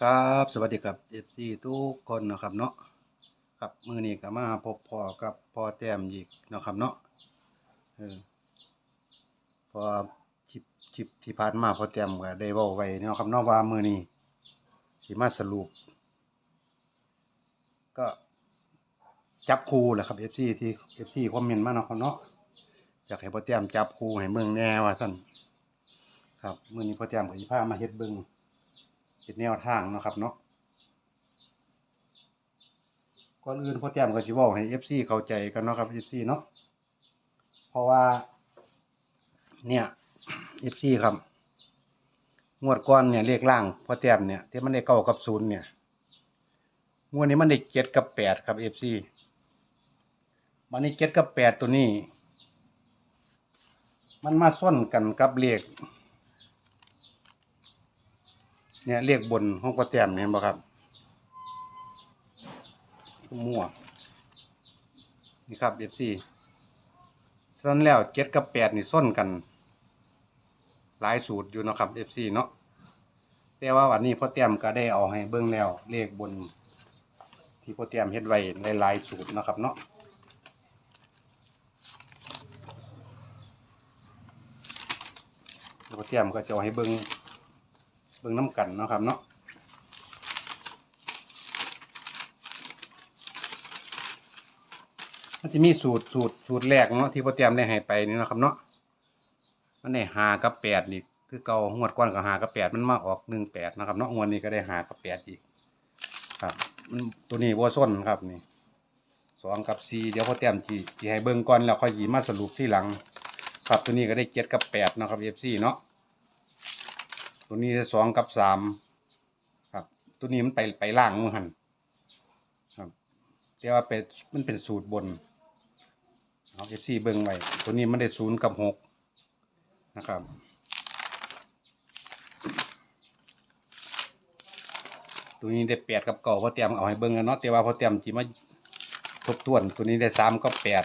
ครับสวัสดีครับ FC ทุกคนนะครับเนาะครับมือนี้ก็มาพบพ่อกับพ่อแต้มอีกนะครับเนาะเออพอคลิปคลิปที่ผ่านมาพ่อแต้มก็ได้เว้าไว้เนาะครับเนาะว่ามือนี้สิมาสรุป ก็จับคู่แหละครับ FC ที่ FC คอมเมนต์มาเนาะครับเนาะอยากให้พ่อแต้มจับคู่ให้เบิ่งแน่ว่าซั่นครับมือนี้พ่อแต้มก็สิพามาเฮ็ดเบิ่ง เป็นแนวทางนะครับเนาะก่อนอื่นพ่อแต้มก็สิเว้าให้ FC เข้าใจกันเนาะครับ FC เนาะเพราะว่า เนี่ย FC ครับงวดก่อนเนี่ยเลขล่างพ่อแต้มเนี่ยที่มันได้เก้ากับศูนย์เนี่ยงวดนี้มันได้เจ็ดกับแปดครับ FC มันนี่เจ็ดกับแปดตัวนี้ มันมาส้นกันกับเลข เนี่ยเรียกบนห้องก็แต้มเนี่ยเห็นบ่ครับมั่วนี่ครับเอฟซีฉะนั้นแล้วเจ็ดกับแปดนี่ส้นกัน หลายสูตรอยู่นะครับเอฟซีเนาะแต่ว่าวันนี้พ่อแต้มก็ได้เอาให้เบิ่งแล้วเลขบน ที่พ่อแต้มเฮ็ดไว้หลายๆสูตรนะครับเนาะพ่อแต้มก็จะเอาให้เบิ่ง เบิ่งน้ำกันเนาะครับเนาะมันจะมีสูตรสูตรสูตรแรกเนาะที่พ่อเตรียมได้ให้ไปนี่นะครับเนาะมันได้หากับแปดนี่คือเก่างวดก่อนกับหากับแปดมันมาออกหนึ่งแปดนะครับเนาะงวดนี้ก็ได้หากับแปดอีกครับมันตัวนี้วัวส้นครับนี่สองกับสี่เดี๋ยวพ่อเตรียมจีจีให้เบิ่งก่อนแล้วค่อยหยีมาสรุปที่หลัง ครับตัวนี้ก็ได้เจ็ดกับแปดนะครับเอฟซีเนาะ ตัวนี้สองกับสามครับ ตัวนี้มันไปไปล่างมือหันครับแต่ว่าเป็นมันเป็นสูตรบนเอาเอฟซีเบิ้งไว้ตัวนี้มันได้ศูนย์กับหกนะครับตัวนี้ได้แปดกับเก่าพอเตรียมเอาให้เบิ้งกันเนาะแต่ว่าพอเตรียมจีมาทบทวน ตัวนี้ได้สามกับแปด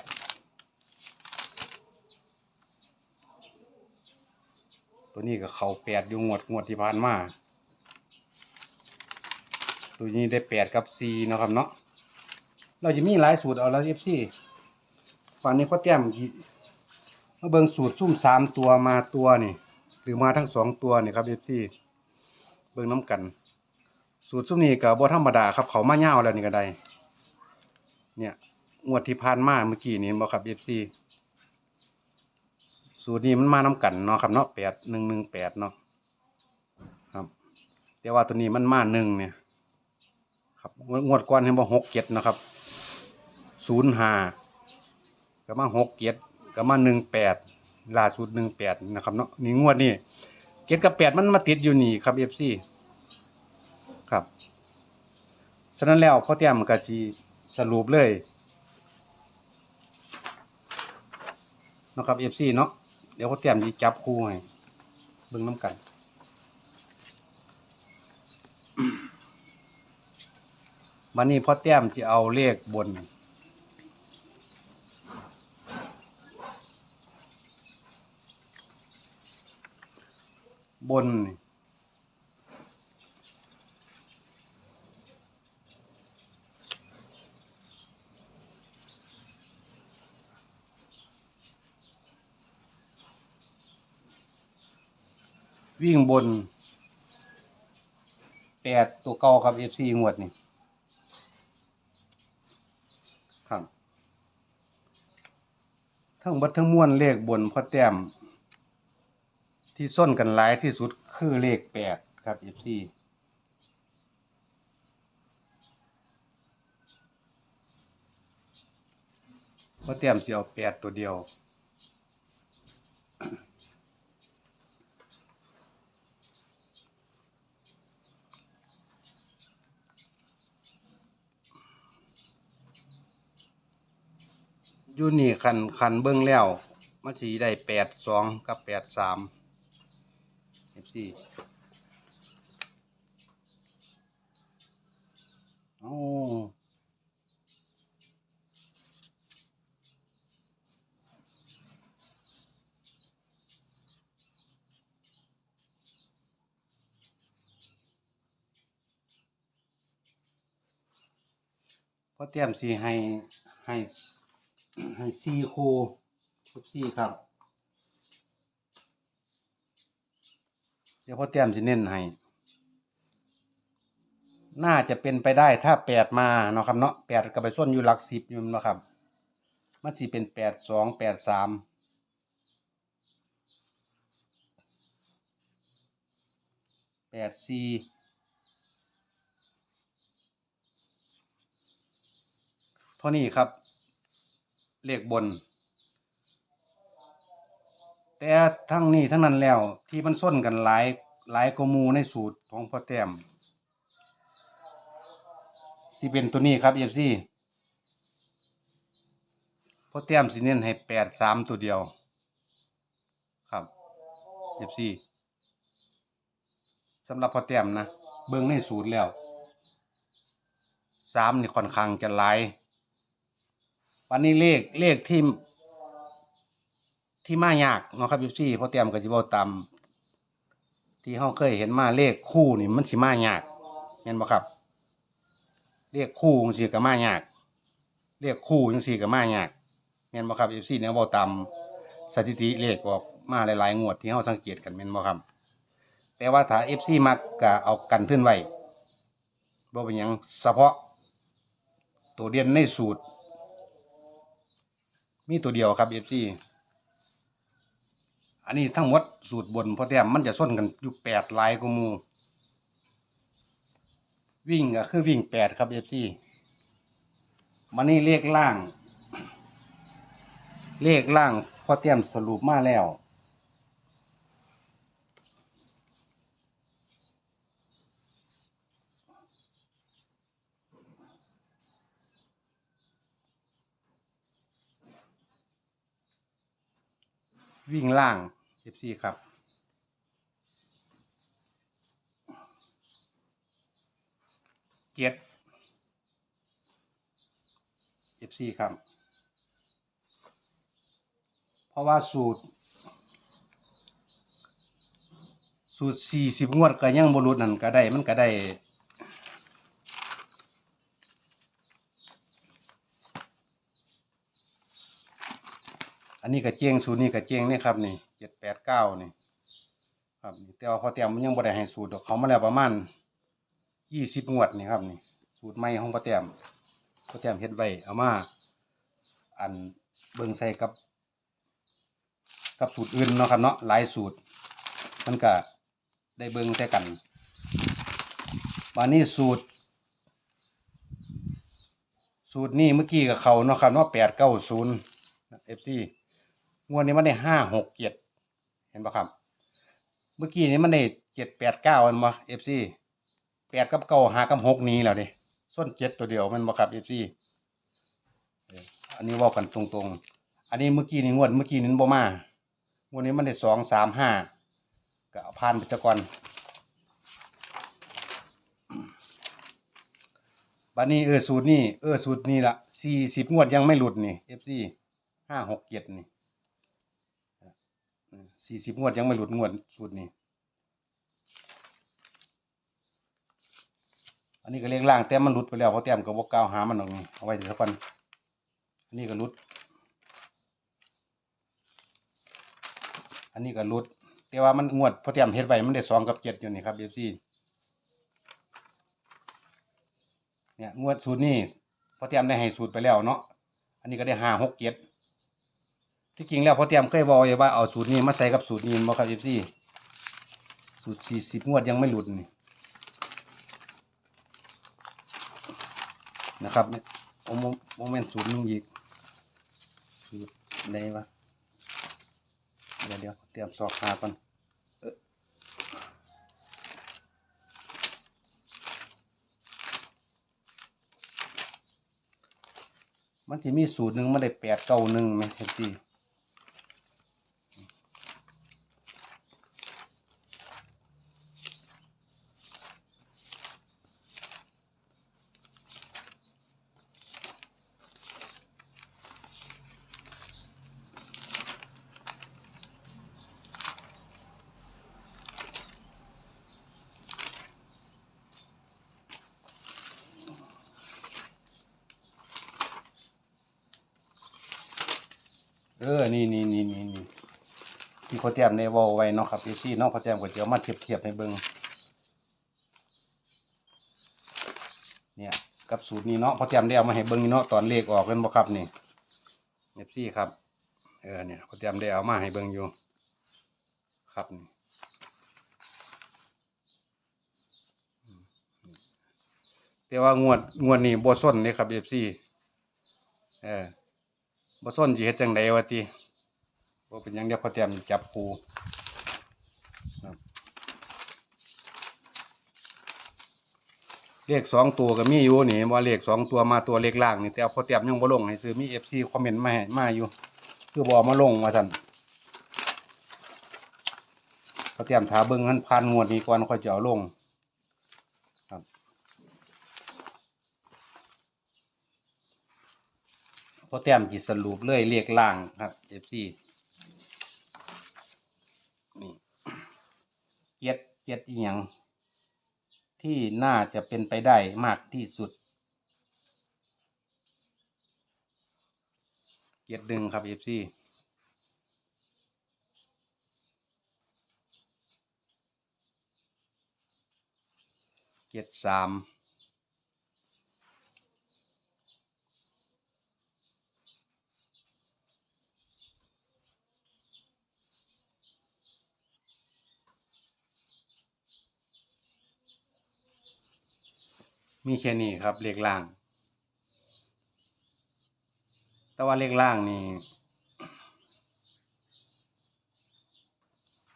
ตัวนี้ก็เขาแปดอยู่งวดงวดที่ผ่านมา ตัวนี้ได้แปดกับสี่นะครับเนาะ เราจะมีหลายสูตรเอาแล้วเอฟซีฝั่งนี้พ่อแต้มมาเบิ่งสูตรซุ่มสามตัวมาตัวนี่ หรือมาทั้งสองตัวนี่ครับเอฟซีเบิ่งน้ำกัน สูตรซุ่มนี้กับบ่ธรรมดาครับเขามาเง่าวแล้วนี่ก็ได้ เนี่ยงวดที่ผ่านมาเมื่อกี้นี้บ่ครับเอฟซี สูตรนี้มันมาน้กันเนาะครับเนาะแปดหนึ่งหนึ่งแปดเนาะครับแต่ว่าตัวนี้มันมาหนึ่งเนี่ย ครับงวดก่อนเห็นว่าหกเจ็ดนะครับศูนย์ห้าก็มาหกเจ็ดก็มาหนึ่งแปดล่าสุดหนึ่งแปดนะครับเนาะนี่งวดนี้เจ็ดกับแปดมันมาติดอยู่นี่ครับเอฟซีครับฉะนั้นแล้วพ่อเตรียมก็จีสรุปเลยนะครับเอฟซีเนาะ เดี๋ยวเขาเตรียมจะจับคู่ให้เบิ่งน้ำกันมันนี่พ่อเตรียมจะเอาเลขบน บน วิ่งบนแปดตัวเก่าครับเอฟซีงวดนี่ครับ ทั้งบัดทั้งมวลเลขบนพอแต้มที่ส้นกันหลายที่สุดคือเลขแปดครับเอฟซีพอแต้มสิเอาแปดตัวเดียว ยูนี่คันคันเบิ้งแล้วมานสีได้แปดสองกับแปดสามเอฟซีโอ้พอเตรียมสีให้ให้ ให้ซีโคูทุกซี่ครับ เดี๋ยวพ่อเตรียมจะเน้นให้ น่าจะเป็นไปได้ถ้าแปดมาเนาะครับเนาะแปดก็ไปส้นอยู่หลักสิบอยู่เนาะครับมันสิเป็นแปดสองแปดสามแปดสี่เท่านี้ครับ เลขบน แต่ทั้งนี้ทั้งนั้นแล้วที่มันส้นกันหลายหลายกมูในสูตรของพ่อแต้มสิเป็นตัวนี้ครับเอฟซีพ่อแต้มสิเน้นให้แปดสามตัวเดียว ครับเอฟซีสำหรับพ่อแต้มนะ เบิ่งในสูตรแล้วสามนี่ค่อนข้างจะหลาย วันนี้เลขเลขที่ที่มายากเนาะครับพี่ซี่เพราะเตรียมก็สิเว้าตามที่เฮาเคยเห็นมาเลขคู่นี่มันสิมายากแม่นบ่ครับ เลขคู่จังซี่ก็มายาก เลขคู่จังซี่ก็มายากแม่นบ่ครับ FC เนี่ยเว้าตามสถิติเลขออกมาหลายๆงวดที่เฮาสังเกตกันแม่นบ่ครับ แต่ว่าถ้า FC มักก็เอากันทึ้นไว้บ่เป็นหยังเฉพาะ ตัวเด่นในสูตร มีตัวเดียวครับเอฟซีอันนี้ทั้งหมดสูตรบนพอแต้มมันจะส้นกันอยู่แปดลายกว่าหมูวิ่งก็คือวิ่งแปดครับเอฟซีมันนี่เลขล่าง เลขล่างพอเตรียมสรุปมาแล้ว วิ่ งล่างเอฟซีครับ เจ็ดเอฟซีครับ เพราะว่าสูตร สูตรสี่สิบงวดก็ยังบรุษนั่นก็ได้ มันก็ได้ นนี้ก็เจียงสูตรนี้ก็เจียงนี่ครับนี่เจ็ดแปดเก้านี่ครับแต่ว่าพอเตรียมมันยังบ่ได้ให้สูตรดอกเขามาแล้วประมาณยี่สิบงวดนี่ครับนี่ สูตรใหม่ของพอเตรียมพอเตรียมเฮ็ดไว้เอามา อันเบิ่งใส่กับ กับสูตรอื่นเนาะครับเนาะหลายสูตร มันก็ได้เบิ่งแต่กันวันนี้สูตร สูตรนี้เมื่อกี้กับเขาเนาะครับเนาะแปดเก้าศูนย์เอฟซี งวดนี้มันได้ห้าหกเจ็ดเห็นปะครับ เมื่อกี้นี้มันได้เจ็ดแปดเก้ามันมาเอฟซีแปดกับเก้าหากับหกนี้แล้วดิส้นเจ็ดตัวเดียวมันบ่ครับเอฟซีอันนี้ว่ากันตรงๆ อันนี้เมื่อกี้นี่งวดเมื่อกี้นี้บ่มางวดนี้มันได้สองสามห้าก็เอาผ่านไปจะก่อนบัดนี้เออสูตรนี่เออสูตรนี่ละสี่สิบงวดยังไม่หลุดนี่เอฟซีห้าหกเจ็ดนี่ สี่สิบงวดยังไม่หลุดงวดสูตรนี่อันนี้ก็เรียกล่างแต่มันหลุดไปแล้วเพราะแต้มก็บอกกาวหามันหรอกนี่เอาไว้เดี๋ยวก่อนอันนี้ก็หลุด อันนี้ก็หลุด แต่ว่ามันงวดเพราะแต้มเฮ็ดไว้มันได้สองกับเจ็ดอยู่นี่ครับเอฟซีเนี่ยงวดสูตรนี้เพราะแต้มได้ให้สูตรไปแล้วเนาะ อันนี้ก็ได้ห้าหกเจ็ด ที่จริงแล้วพราะแต้มเคยบอกไว้ว่าเอาสูตรนี้มาใส่กับสูตรนี้บ่ครับเอฟซีสูตรสี่สิบงวดยังไม่หลุดนี่นะครับโมโมโมเมนต์ศูนย์หนึงอีกสูตรไหนวะเดี๋ยวเดี๋ยวเตรียมสอกหาก่อนมันจะมีสูตรหนึ่งมันได้แปดเก้าหนึ่งไหมเห็นที ออนี่นี่นี่นี่นี่ที่พ่อแต้มได้เว้าไว้เนาะครับพี่ซี่เนาะพ่อแต้มก็จะเอามาเทียบเทียบให้เบิ่งเนี่ยกับสูตรนี้เนาะพ่อแต้มได้เอามาให้เบิ่งนี่เนาะตอนเลขออกเป็นบ่ครับนี่เอฟซี่ครับเออเนี่ยพ่อแต้มได้เอามาให้เบิ่งอยู่ ครับนี่แต่ว่างวดงวดนี้บ่ส้นเด้ครับเอฟซีเออ บ่ส้นสิเฮ็ดจังไดวะติบ่เป็นหยังเดี๋ยวพอเตรียมจับปูครับเลขสองตัวก็มีอยู่นี่ว่าเลขสองตัวมาตัวเลขล่างนี่แต่พอเตรียมยังบ่ลงให้ซื้อมี FC คอมเมนต์มาให้มาอยู่ คือบ่เอามาลงว่าซั่นพอเตรียมถาเบิ่งหันผ่านงวดนี้ก่อนค่อยจะเอาลง ครับ พ อแต้มจิตสรุปเลยเรียกล่างครับ FC นี่เกียดเกียดอีหยังที่น่าจะเป็นไปได้มากที่สุดเกียดดึงครับ FC เกียดสาม มีแค่นี้ครับเลขล่าง แต่ว่าเลขล่างนี่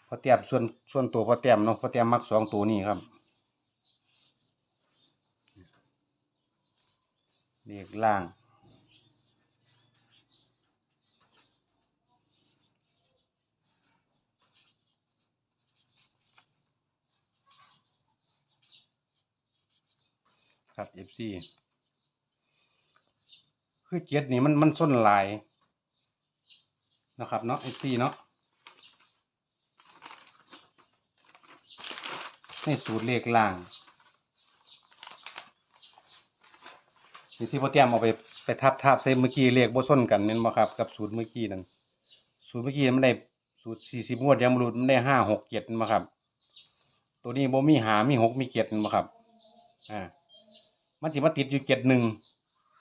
พอเตียมส่วนส่วนตัวพอเตียมเนาะพอเตียมมักสองตัวนี้ครับเลขล่าง ครับ FC คือเกียรตินี่มันมันส้นลายนะครับเนาะ FC เนาะในสูตรเลขล่างนี่ที่พ่อเตรียมเอาไปไปทับทับใส่เมื่อกี้เลขบ่ส้นกันเน้นบ่ครับกับสูตรเมื่อกี้นั่นสูตรเมื่อกี้มันได้สูตร40งวดยังบ่รู้มันได้5 6 7บ่ครับ ตัวนี้บ่มีหามีหกมีเจ็ดบ่ครับอ่า มันสิมาติดอยู่เจ็ดหนึ่ง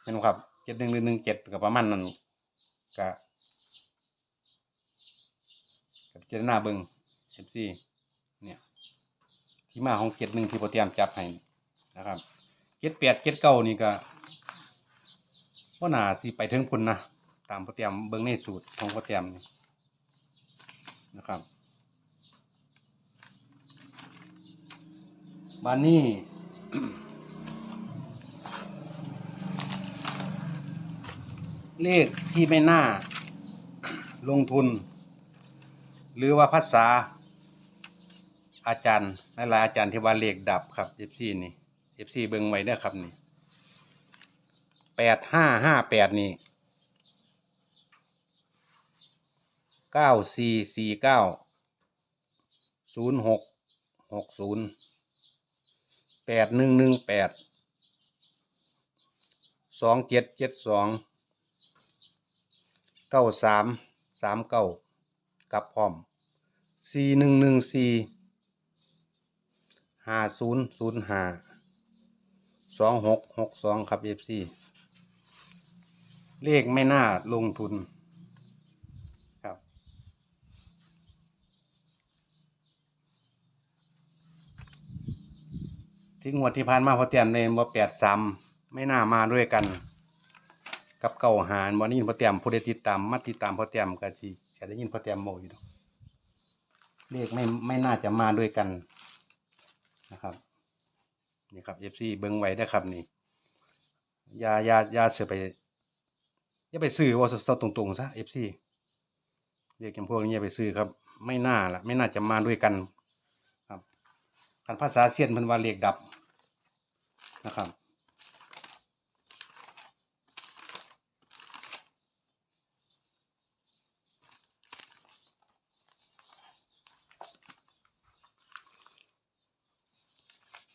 เห็นบ่ครับเจ็ดหนึ่งหรือหนึ่งเจ็ดกับประมาณนั้นกะกับเจตนาเบิงเอฟซีเนี่ย ที่มาของเจ็ดหนึ่งที่โปรเตียมจับให้นะครับเจ็ดแปดเจ็ดเก้านี่ก็ว่าน่าสิไปถึงพุ่นนะตามโปรเตียมเบิงในสูตรของโปรเตียมนี่นะครับบานนี้ เลขที่ไม่น่า ลงทุน หรือว่าภาษา อาจารย์หลายอาจารย์ที่ว่าเลขดับครับ FC นี่ FC เบิ่งไว้เด้อครับนี่แปดห้าห้าแปดนี่เก้าสี่สี่เก้าศูนย์หกหกศูนย์แปดหนึ่งหนึ่งแปดสองเจ็ดเจ็ดสอง เก้าสามสามเก้ากับพร้อมสี่หนึ่งหนึ่งสี่ห้าศูนย์ศูนย์ห้าสองหกหกสองครับเอฟซีเลขไม่น่าลงทุนครับ ที่งวดที่ผ่านมาพอเตียนในบ่แปดสามไม่น่ามาด้วยกัน กับเก่าหารบ่ได้ยินพอเตรียมผู้ใดติดตามมาติดตามพอเตรียมก็สิจะได้ยินพอเตรียมโมอยู่ดอกเลขไม่ไม่น่าจะมาด้วยกันนะครับนี่ครับ FC เบิ่งไว้เด้ครับนี่ยายายาเสือไปอย่าไปซื้อว่าสดๆตรงๆซะ FC เรียกจำพวกนี้อย่าไปซื้อครับ ไม่น่าละไม่น่าจะมาด้วยกันครับคันภาษาเซียนเพิ่นว่าเลขดับนะครับ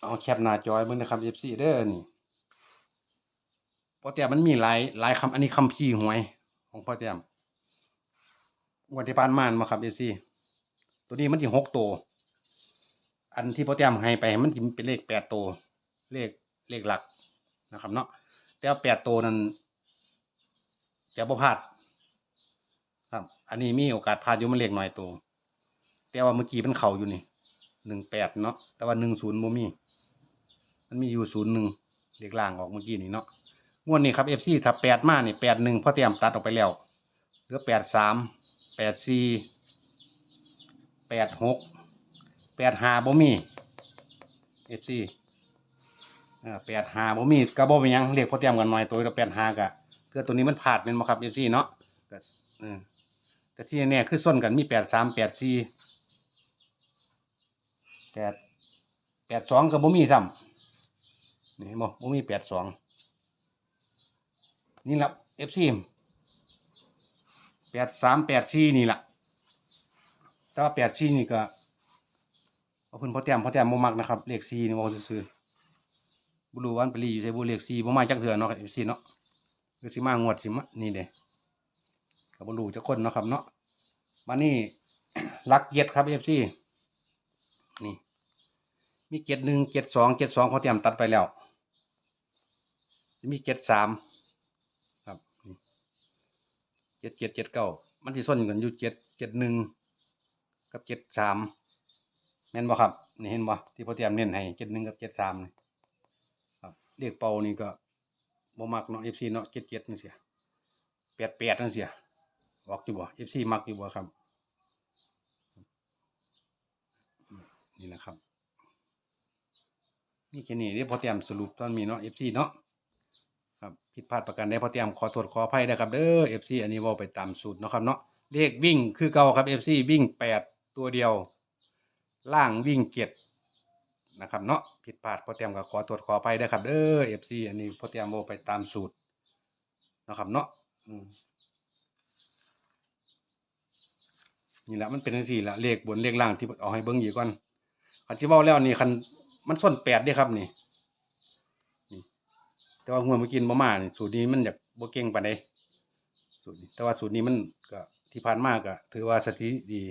เอาแคปหน้าจอยเบิ่งนะครับ FC เด้อนี่พอเตียมมันมีหลายหลายคำอันนี้คำพี่หวย ของพ่อเตียมงวดที่ผ่านมานมาครับเอซี่ตัวนี้มันที่หกตัวอันที่พ่อแต้มให้ไปมันสิเป็นเลขแปดตัวเลขเลขหลักนะครับ เนาะแต่ว่าแปดตัวนั้นจะบ่พลาดครับ อันนี้มีโอกาสพลาดอยู่มันเลขหน่อยตัวแต่ว่าเมื่อกี้มันเข่าอยู่นี่หนึ่งแปดเนาะแต่ว่าหนึ่งศูนย์บ่มีมั นมีอยู่ศูนย์หนึ่งเลขล่างออกเมื่อกี้นี่เนาะงวดนี้ครับเอฟซีถ้าแปดมานี่แปดหนึ่งพ่อเตรียมตัดออกไปแล้วเหลือแปดสามแปดสี่แปดหกแปดห้าบ่มีเอฟซีอ่าแปดห้าบ่มีก็บ่เป็นยังเรียกพ่อเตรียมกันหน่อยตัวละแปดห้ากะเพื่อตัวนี้มันพลาดเป็นบ่ครับเอฟซีเนาะก็แต่ที่แน่คือส้นกันมีแปดสามแปดสี่แปดแปดสองก็บ่มีซ้ำ นี่เห็นบ่บ่มีแปดสองนี่แหละเอฟซีแปดสามแปดสี่นี่แหละแต่ว่าแปดสี่นี่ก็เอาเพิ่นพอแต้มพอแต้มบ่มักนะครับเลขสี่นี่บ่ซื่อๆบ่รู้ว่ามันไปรีอยู่ใส่บ่เลขสี่บ่มาจักเทื่อเนาะเอฟซีเนาะคือสิมางวดสิมานี่เด้ก็บ่รู้จักคนเนาะครับเนาะมานี่ลักเย็ดครับเอฟซีนี่ มีเจ็ดหนึ่งเจ็ดสองเจ็ดสองเขาเตรียมตัดไปแล้ว จะมีเจ็ดสามครับนี่เจ็ดเจ็ดเจ็ดเก้ามันที่ส้นกันอยู่เจ็ดเจ็ดหนึ่งกับเจ็ดสามแม่นบ่ครับนี่เห็นบ่ที่พ่อเตรียมเน้นให้เจ็ดหนึ่งกับเจ็ดสามนี่ครับเรียกเป่านี่ก็บ่มักเนาะเอฟซีเนาะเจ็ดเจ็ดนั่เสียแปดแปดนั่นเสียออกอยู่บ่เอฟซีมักอยู่บ่ครับนี่นะครับนี่แค่นี้เดี๋ยวพอเตรียมสรุปตอนมีเนาะเอฟซีเนาะ ครับผิดพลาดประการใดพอเตรียมขอโทษขออภัยนะครับเด้อ FC อันนี้ว่าไปตามสูตรเนาะครับเนาะเลขวิ่งคือเก่าครับ FC วิ่งแปดตัวเดียว ล่างวิ่งเจ็ดนะครับเนาะผิดพลาดพอเตรียมก็ขอโทษขออภัยนะครับเด้อ FC อันนี้พอเตรียมว่าไปตามสูตรนะครับเนาะนี่แหละมันเป็นจังซี่ละเลขบนเลขล่างที่เอาให้เบิ่งอีกก่อนคันสิเว้าแล้วนี่คันมันส้นแปดด้ครับนี่ แต่ว่าหัวมื่อกี้บ่มานี่สูตรนี้มันอยากบ่เก่งปานใดสูตรนี้แต่ว่าสูตรนี้มันก็ที่ผ่านมาก็ถือว่าสถิติดี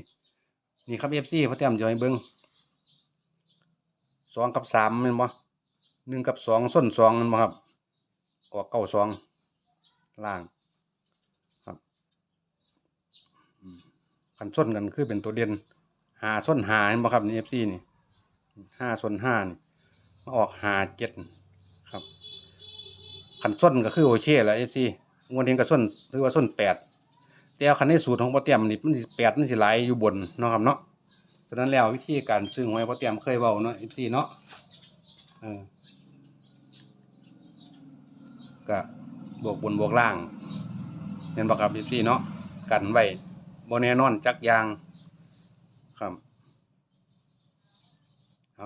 นี่ครับ FC พอเตรียมจะให้เบิ่งสองกับสามม่นบ่หนึ่งกับสองส้นสองม่นบ่ครับออกเก้าสองล่างครับอืมคันส้นกันคือเป็นตัวเด่นหาส้นหาเห็นบ่ครับนี่ FC นี่ห้าส้นห้านี่มาออกหาเจ็ดครับ ขันส้นก็คือโอเคแหละเอฟซีงวดนี้ก็ส้นถือว่าส้นแปดแต่คันในสูตรของพ่อเตรียมนี่มันสิแปดมันสิหลายอยู่บนเนาะครับเนาะฉะนั้นแล้ววิธีการซื้อหวยพ่อเตรียมเคยเว้าเนาะเอฟซีเนาะเออก็บวกบนบวกล่างเห็นบ่ครับเอฟซีเนาะกันไว้บ่แน่นอนจักยางครับ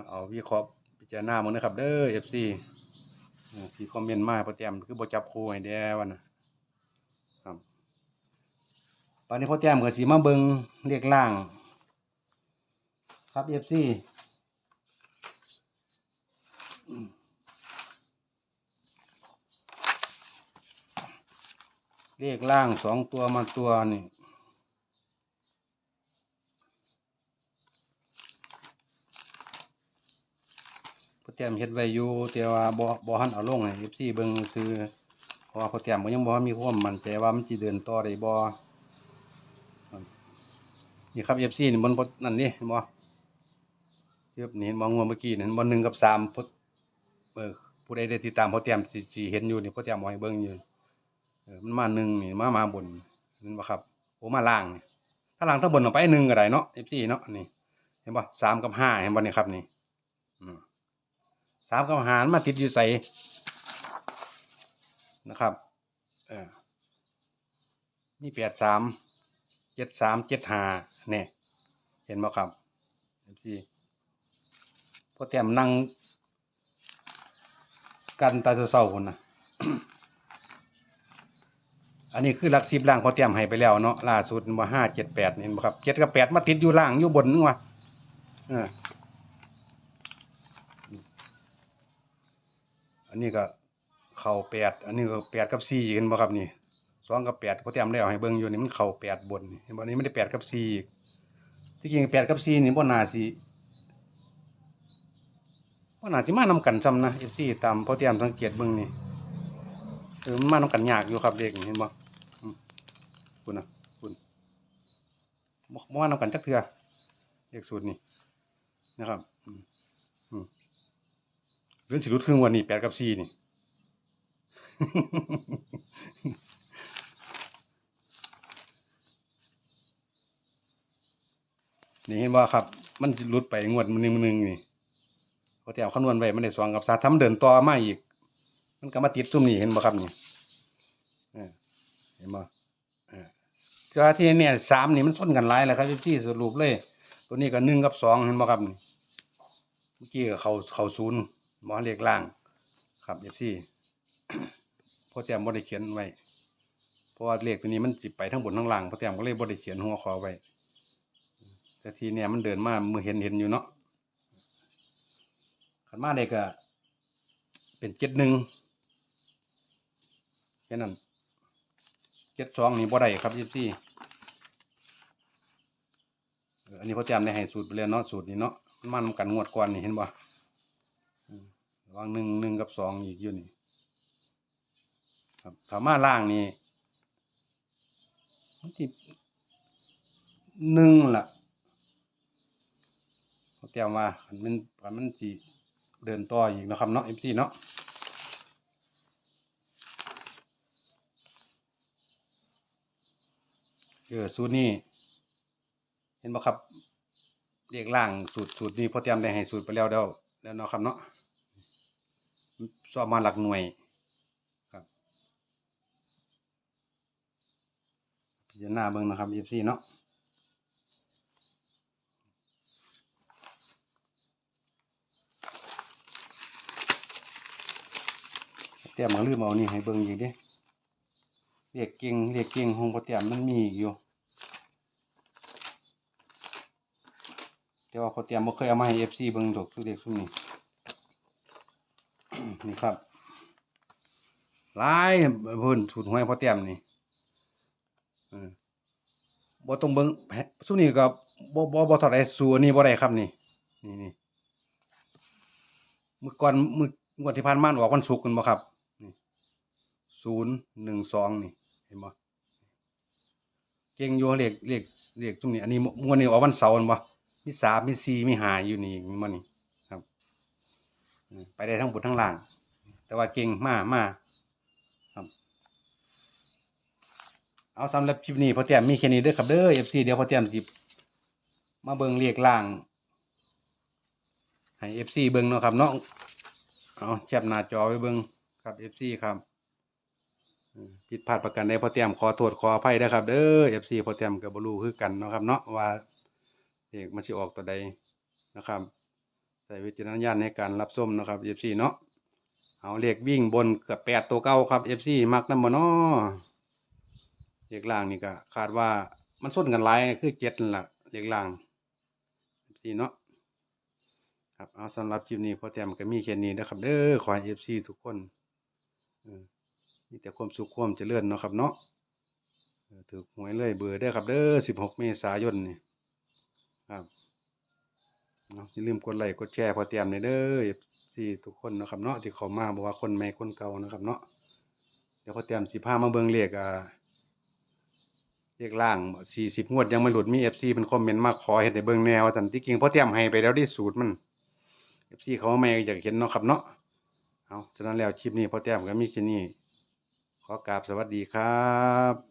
เอาวิเคราะห์พิจารณาหมื้นะครับ เด้อเอฟซีอ่ ที่คอมเมนต์มาพอเตรียมคือบ่จับคู่ให้แด้วันนะครับตอนนี้พ่อเตรียมก็สิมาเบิงเลขล่าง ครับ FC อืมเลขล่างสองตัวมาตัวนี่ เตรียมเฮ็ดไว้อยู่แต่ว่าบ่บ่ทันเอาลงให้ FC เบิ่งซื่อเพราะว่าพอเตรียมก็ยังบ่มีความมั่นใจว่ามันสิเดินต่อได้บ่นี่ครับ FC นี่มันบ่นั่นนี่เห็นบ่เทียบนี่เห็นบ่งัวเมื่อกี้นี่เห็นบ่1กับ3พุเออผู้ใดได้ติดตามพอเตรียมสิสิเห็นอยู่นี่พอเตรียมเอาให้เบิ่งอยู่เออมันมาหนึ่งนี่มามาบนเห็นบ่ครับโอ้มาล่างนี่ถ้าล่างถ้าบนออกไปหนึ่งก็ได้เนาะ FC เนาะนี่เห็นบ่สามกับห้าเห็นบ่นี่ครับนี่อืม สามกับหารมาติดอยู่ใส่นะครับเออมีแปดสามเจ็ดสามเจ็ดห้าเนี่ยเห็นไหมครับเอฟซีพอเตียมนั่งกันตาเศร้าๆคนนะอันนี้คือหลักสิบล่างพอเตรียมให้ไปแล้วเนาะล่าสุดว่าห้าเจ็ดแปดเห็นไหมครับเจ็ดกับแปดมาติดอยู่ล่างอยู่บนนึงวะเออ อันนี้ก็เข่าแปดอันนี้ก็แปดกับสี่เห็นบ่ครับนี่สองกับแปดพอเตรียมแล้วให้เบิ่งอยู่นี่มันเข้าแปดบนเห็นบ่นี่ไม่ได้แปดกับสี่ที่จริงแปดกับสี่นี่บ่นาสิบ่นาสิมานำกันซ้ำนะ FC ตามพอเตรียมสังเกตเบิ่งนี่เออมันมานำกันยากอยู่ครับเลขนี่เห็นบ่อืมคุณนะคุณบ่มานำกันจักเทื่อเลขสูตรนี่นะครับ เรื่องสิรุดครึ่งวันนี้แปดกับสี่นี่ นี่เห็นว่าครับ มันสิหลุดไปงวดมือหนึงมือหนึงนี่พอแต่เอาคำนวณไว้มันได้สองกับสามทำเดินต่อมาอีก มันก็มาติดซุ่มนี่เห็นบ่ครับนี่เห็นบ่เออก็ที่เนี่ยสามนี่มันส้นกันหลายแหละครับที่สรุปเลย ตัวนี้ก็หนึ่งกับสองเห็นบ่ครับเมื่อกี้ก็เขาเขาศูนย์ หมอเลขล่าง ครับเอฟซีพอแต้มบ่ได้เขียนไว้เพราะว่าเลขตัวนี้มันสิไปทั้งบนทั้งล่างพอแต้มก็เลยบ่ได้เขียนหัวข้อไว้แต่ทีเนี่ยมันเดินมามือเห็นเห็นอยู่เนาะขันมาได้ก็เป็นเจ็ดหนึ่งแค่นั้นเจ็ดสองนี่บ่ได้ครับยี่สี่อันนี้พ่อแจมได้ให้สูตรไปแล้วเนาะสูตรนี้เนาะมันมันกันงวดก่อนนี่เห็นบ่ ระวางหนึ่งหนึ่งกับสองอีกอยู่นี่ครับถามาล่างนี่มันสิหนึ่งล่ะเขาแต้มว่าคันมันมันสิเดินต่ออีกนะครับเนาะ FC เนาะเออสูตรนี้ เห็นบ่ครับเรียกล่างสูตรสูตรนี้พอเตรียมได้ให้สูตรไปแล้วเด้วแล้วเนาะครับเนาะ สอบมาหลักหน่วยครับพิจารณาเบิ่งนะครับ FC เนาะเตรียมมาลืมเอานี่ให้เบิ่งอีกเด้เรียกเก่งเรียกเก่งของพ่อเตียมมันมีอยู่แต่ว่าพ่อเตรียมบ่เคยเอามาให้ FC เบิ่งดอกสุเด็กซุมนี้ นี่ครับลายเพิ่นสูตรหวยพ่อเตรียมนี่บ่ต้องเบิ่งแฮะซุนี้ก็บ่บ่บ่เท่าใดสู้อันนี้บ่ได้ครับนี่นี่นี่มือก่อนมื้องวดที่ผ่านมาออกวันศุกร์กันบ่ครับนี่ศูนย์หนึ่งสองนี่เห็นบ่เก่งอยู่เลขเลขเลขตรงนี้อันนี้มวนนี้ออกวันเสาร์แม่นบ่มีสามมีสี่มีห้าอยู่นี่มันนี่ ไปได้ทั้งบนทั้งล่าง แต่ว่าเก่งมากมาครับ เอาสำหรับคลิปนี้พอเตรียมมีแค่นี้เด้อครับเด้อ FC เดี๋ยวพอเตรียมสิมาเบิงเลขล่าง ให้ FC เบิงเนาะครับเนาะเอาแคปหน้าจอไว้เบิงครับ FC ครับผิดพลาดประกันใดพอเตรียมขอโทษขออภัยนะครับ เด้อ FC พอเตรียมก็บ่รู้คือกันเนาะครับเนาะว่าเลขมันสิออกตัวใดนะครับ ใช้วิจารณญาณในการรับชมนะครับ FC เนาะเอาเลขวิ่งบนเกือบแปดตัวเก่าครับ FC มักนำบ่เนาะเลขล่างนี่ก็คาดว่ามันส้นกันหลายคือเจ็ดนั่นล่ะเลขล่าง FC เนาะครับเอาสำหรับคลิปนี้พอแต้มก็มีแค่นี้นะครับเด้อขอให้ FC ทุกคนมีแต่ความสุขความเจริญเนาะครับเนาะถือหวยเลยเบอร์เด้ครับเด้อ16เมษายนนี่ครับ เนาะอย่าลืมกดไลค์กดแชร์พอแต้มเลยเด้อ FC ทุกคนนะครับเนาะที่เขามาบ่ว่าคนใหม่คนเก่านะครับ เนาะเดี๋ยวพอแต้มสิพามาเบิ่งเลขอ่าเลขล่าง40งวดยังไม่หลุดมี FC เป็นคอมเมนต์มาขอเฮ็ดให้เบิ่งแนวว่าซั่นที่จริงพอแต้มให้ไปแล้วที่สูตรมันเอฟซีเขาไม่อยากเห็นเนาะครับเนาะเอาฉะนั้นแล้วคลิปนี้พอแต้มก็มีแค่นี้ขอกราบสวัสดีครับ